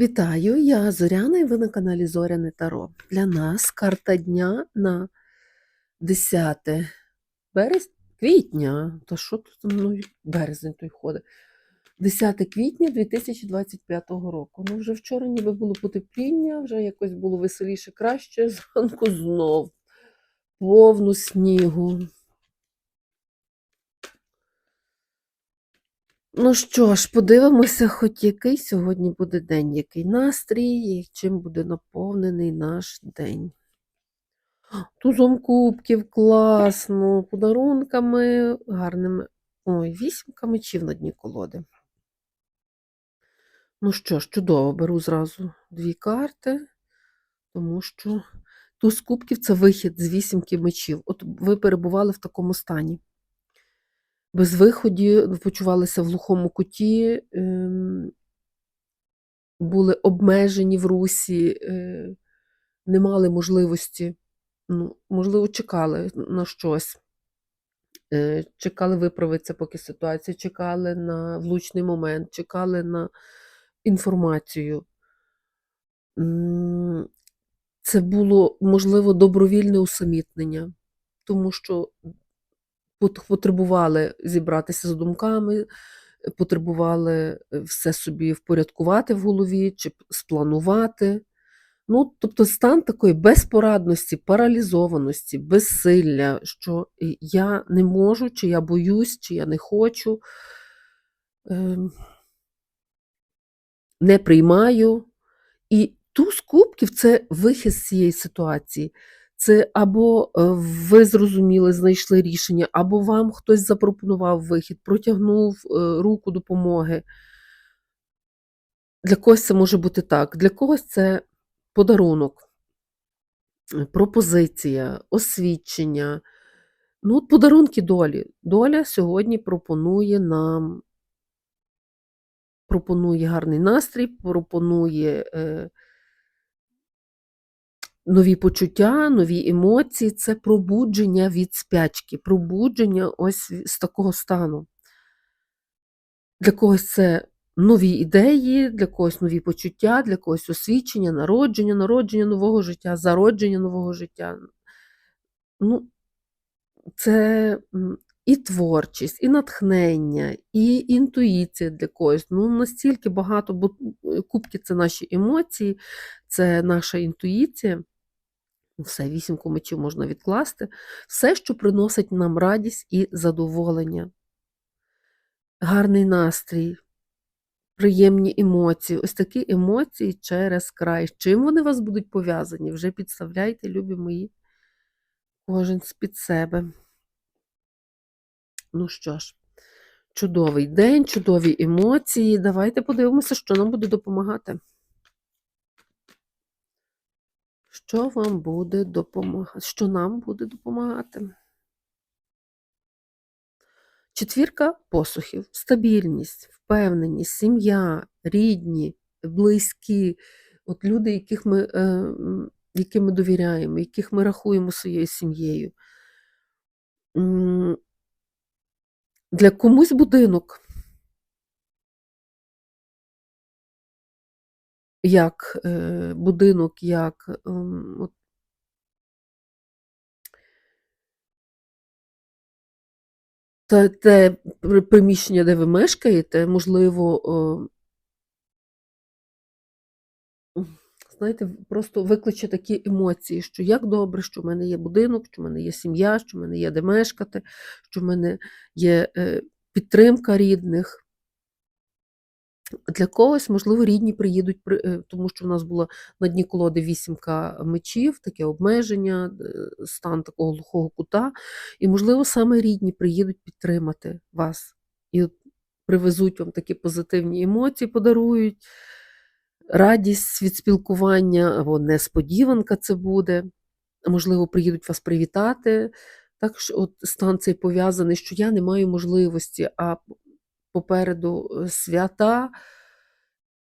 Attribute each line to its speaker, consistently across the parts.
Speaker 1: Вітаю, я Зоряна і ви на каналі Зоряне Таро. Для нас карта дня на 10 березня, квітня. Та що тут мною березень той ходить? 10 квітня 2025 року. Ну, вже вчора ніби було потепління, вже якось було веселіше, краще. Зранку знов повну снігу. Ну що ж, подивимося, хоч який сьогодні буде день, який настрій, і чим буде наповнений наш день. Тузом кубків, класно, подарунками, гарними. Ой, вісімка мечів на дні колоди. Ну що ж, чудово, беру зразу дві карти, тому що туз кубків це вихід з вісімки мечів. От ви перебували в такому стані без виході, почувалися в глухому куті, ем, були обмежені в русі, е, не мали можливості, ну, можливо, чекали на щось, е, чекали виправитися, поки ситуація, чекали на влучний момент, чекали на інформацію. Це було, можливо, добровільне усамітнення, тому що потребували зібратися з думками, потребували е, все собі впорядкувати в голові чи спланувати. Ну, тобто стан такої безпорадності, паралізованості, безсилля, що я не можу, чи я боюсь, чи я не хочу, ем, не приймаю. І туз кубків це вихід з цієї ситуації. Це або е, ви зрозуміли, знайшли рішення, або вам хтось запропонував вихід, протягнув е, руку допомоги. Для когось це може бути так, для когось це подарунок, пропозиція, освідчення. Ну, от подарунки долі. Доля сьогодні пропонує нам пропонує гарний настрій, пропонує е, нові почуття, нові емоції. Це пробудження від спячки, пробудження ось з такого стану. Для когось це нові ідеї, для когось нові почуття, для когось освічення, народження, народження нового життя, зародження нового життя. Ну, це і творчість, і натхнення, і інтуїція для когось. Ну, настільки багато, бо е, кубки це наші емоції, це наша інтуїція. Все, вісімку мечів можна відкласти. Все, що приносить нам радість і задоволення. Гарний настрій, приємні емоції. Ось такі емоції через край. З чим вони вас будуть пов'язані? Вже підставляйте, любі мої, кожен з-під себе. Ну що ж, чудовий день, чудові емоції. Давайте подивимося, що нам буде допомагати. Що вам буде допомагати? Що нам буде допомагати? Четвірка посухів, стабільність, впевненість, сім'я, рідні, близькі, от люди, яких ми, е, яким ми довіряємо, яких ми рахуємо своєю сім'єю. Для комусь будинок, як е, будинок, як ем, от, те, те приміщення, де ви мешкаєте, можливо, е, знаєте, просто викличе такі емоції, що як добре, що в мене є будинок, що в мене є сім'я, що в мене є де мешкати, що в мене є е, підтримка рідних. Для когось, можливо, рідні приїдуть, при- е, тому що в нас була на дні колоди вісімка мечів, таке обмеження, е, стан такого глухого кута. І, можливо, саме рідні приїдуть підтримати вас і привезуть вам такі позитивні емоції, подарують, радість від спілкування, або несподіванка це буде. Можливо, приїдуть вас привітати. Так що от стан цей пов'язаний, що я не маю можливості, а попереду е, свята,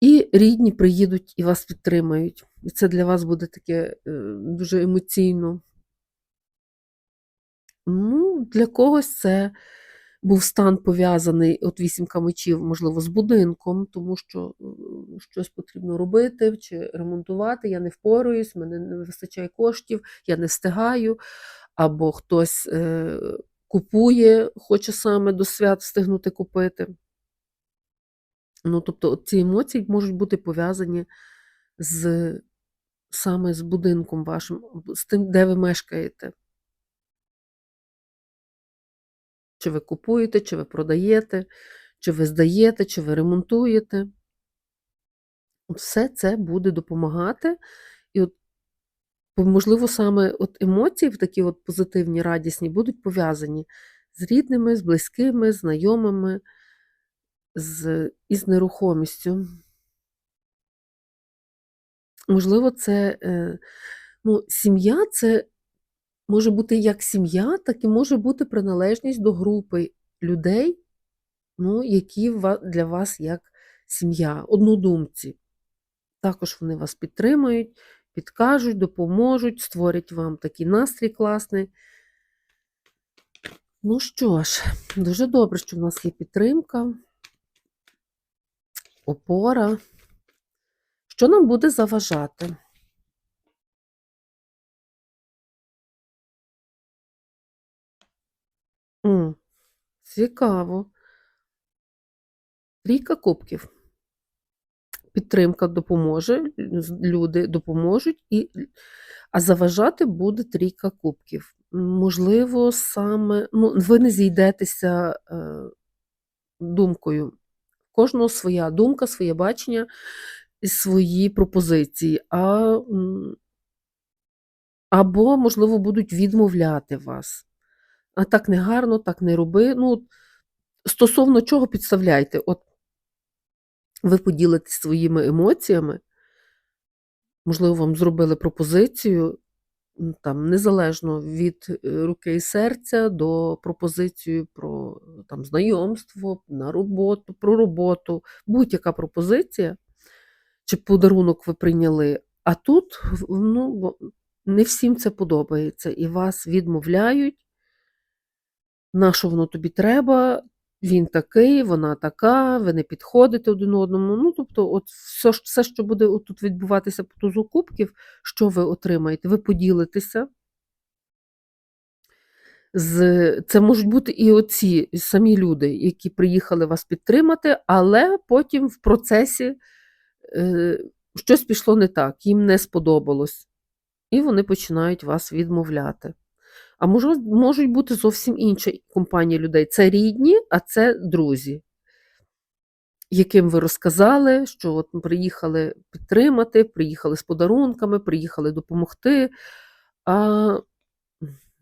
Speaker 1: і рідні приїдуть і вас підтримають. І це для вас буде таке е, дуже емоційно. Ну, для когось це був стан пов'язаний, от вісімка мечів, можливо, з будинком, тому що е, щось потрібно робити чи ремонтувати, я не впораюсь, мене не вистачає коштів, я не встигаю, або хтось купує, хоче саме до свят встигнути купити. Ну, тобто, ці емоції можуть бути пов'язані з саме з будинком вашим, з тим, де ви мешкаєте. Чи ви купуєте, чи ви продаєте, чи ви здаєте, чи ви ремонтуєте. Все це буде допомагати. І от, можливо, саме от емоції, в такі от позитивні, радісні, будуть пов'язані з рідними, з близькими, знайомими, з, із нерухомістю. Можливо, це е, ну, сім'я це може бути як сім'я, так і може бути приналежність до групи людей, ну, які для вас як сім'я, однодумці. Також вони вас підтримують, підкажуть, допоможуть, створять вам такий настрій класний. Ну що ж, дуже добре, що в нас є підтримка, опора. Що нам буде заважати? М, цікаво. Трійка кубків. Підтримка допоможе, люди допоможуть, і, а заважати буде трійка кубків. Можливо, саме ну, ви не зійдетеся е, думкою. Кожного своя думка, своє бачення, свої пропозиції. А, або, можливо, будуть відмовляти вас. А так не гарно, так не роби. Ну, стосовно чого підставляйте? От ви поділитесь своїми емоціями, можливо, вам зробили пропозицію, там, незалежно від е, руки і серця до пропозиції про там, знайомство, на роботу, про роботу, будь-яка пропозиція чи подарунок ви прийняли. А тут ну, не всім це подобається, і вас відмовляють. На що воно тобі треба? Він такий, вона така, ви не підходите один одному. Ну, тобто, от все, все що буде тут відбуватися по тузу кубків, що ви отримаєте? Ви поділитеся. З... Це можуть бути і оці самі люди, які приїхали вас підтримати, але потім в процесі е, щось пішло не так, їм не сподобалось. І вони починають вас відмовляти. А може, можуть бути зовсім інші компанії людей. Це рідні, а це друзі, яким ви розказали, що от приїхали підтримати, приїхали з подарунками, приїхали допомогти. А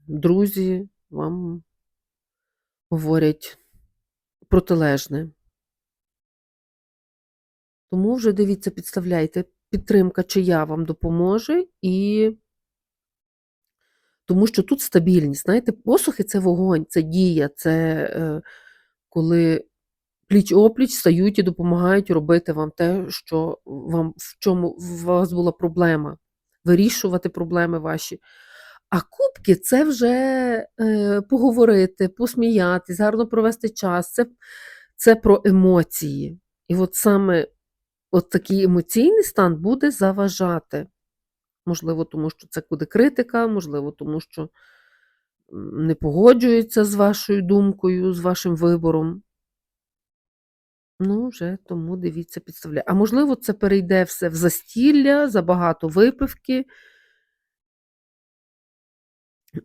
Speaker 1: друзі вам говорять протилежне. Тому вже дивіться, підставляйте, підтримка чия вам допоможе, і тому що тут стабільність. Знаєте, посухи це вогонь, це дія, це е, коли пліч-опліч стають і допомагають робити вам те, що вам в чому у вас була проблема, вирішувати проблеми ваші. А кубки це вже е, поговорити, посміятись, гарно провести час. Це, це про емоції. І от саме от такий емоційний стан буде заважати. Можливо, тому що це буде критика, можливо, тому що не погоджується з вашою думкою, з вашим вибором. Ну, вже тому дивіться, підставляє. А можливо, це перейде все в застілля, забагато випивки.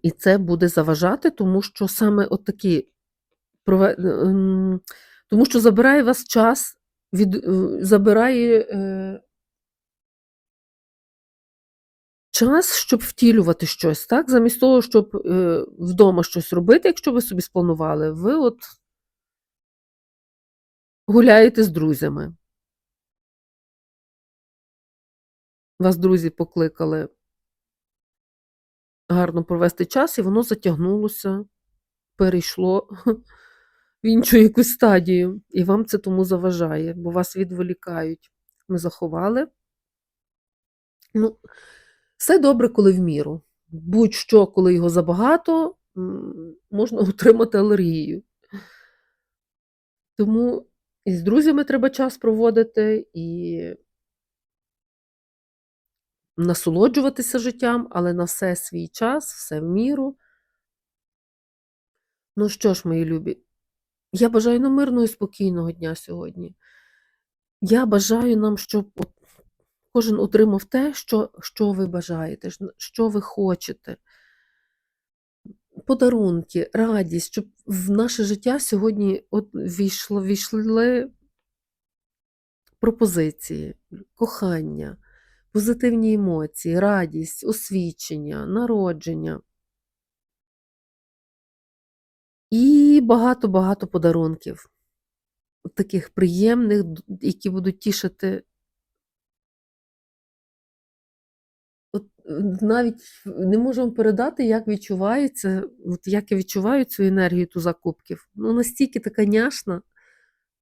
Speaker 1: І це буде заважати, тому що саме от такі ем, тому що забирає вас час, від, е, забирає час, щоб втілювати щось, так? Замість того, щоб е, вдома щось робити, якщо ви собі спланували, ви от гуляєте з друзями. Вас друзі покликали гарно провести час, і воно затягнулося, перейшло в іншу якусь стадію, і вам це тому заважає, бо вас відволікають. Ми заховали. Ну, все добре, коли в міру. Будь-що, коли його забагато, можна отримати алергію. Тому і з друзями треба час проводити, і насолоджуватися життям, але на все свій час, все в міру. Ну що ж, мої любі, я бажаю нам мирного і спокійного дня сьогодні. Я бажаю нам, щоб от кожен отримав те, що, що ви бажаєте, що ви хочете. Подарунки, радість, щоб в наше життя сьогодні от війшло, війшли пропозиції, кохання, позитивні емоції, радість, освічення, народження. І багато-багато подарунків. Таких приємних, які будуть тішити. Навіть не можу вам передати, як відчувається, от як я відчуваю цю енергію ту закупків. Ну, настільки така няшна,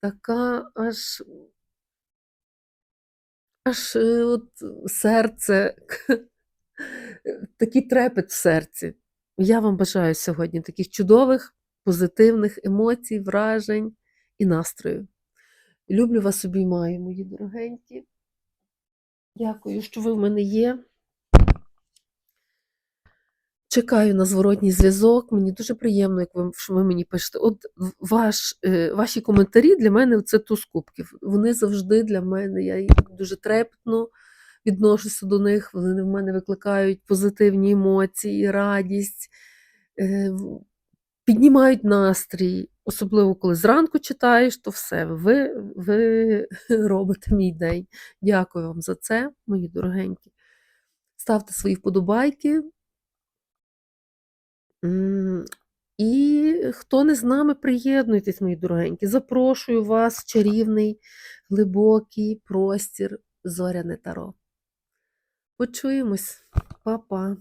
Speaker 1: така аж, аж е, от серце, такий трепет в серці. Я вам бажаю сьогодні таких чудових, позитивних емоцій, вражень і настрою. Люблю вас, обіймаю, мої дорогенькі. Дякую, що ви в мене є. Чекаю на зворотній зв'язок. Мені дуже приємно, як ви, що ви мені пишете. От ваш, е, ваші коментарі для мене це туз кубків. Вони завжди для мене. Я дуже трепетно відношуся до них. Вони в мене викликають позитивні емоції, радість, е, піднімають настрій. Особливо, коли зранку читаєш, то все, ви, ви робите мій день. Дякую вам за це, мої дорогенькі. Ставте свої вподобайки. І хто не з нами, приєднуйтесь, мої дорогенькі. Запрошую вас в чарівний, глибокий простір зоряне таро. Почуємось, Па-па.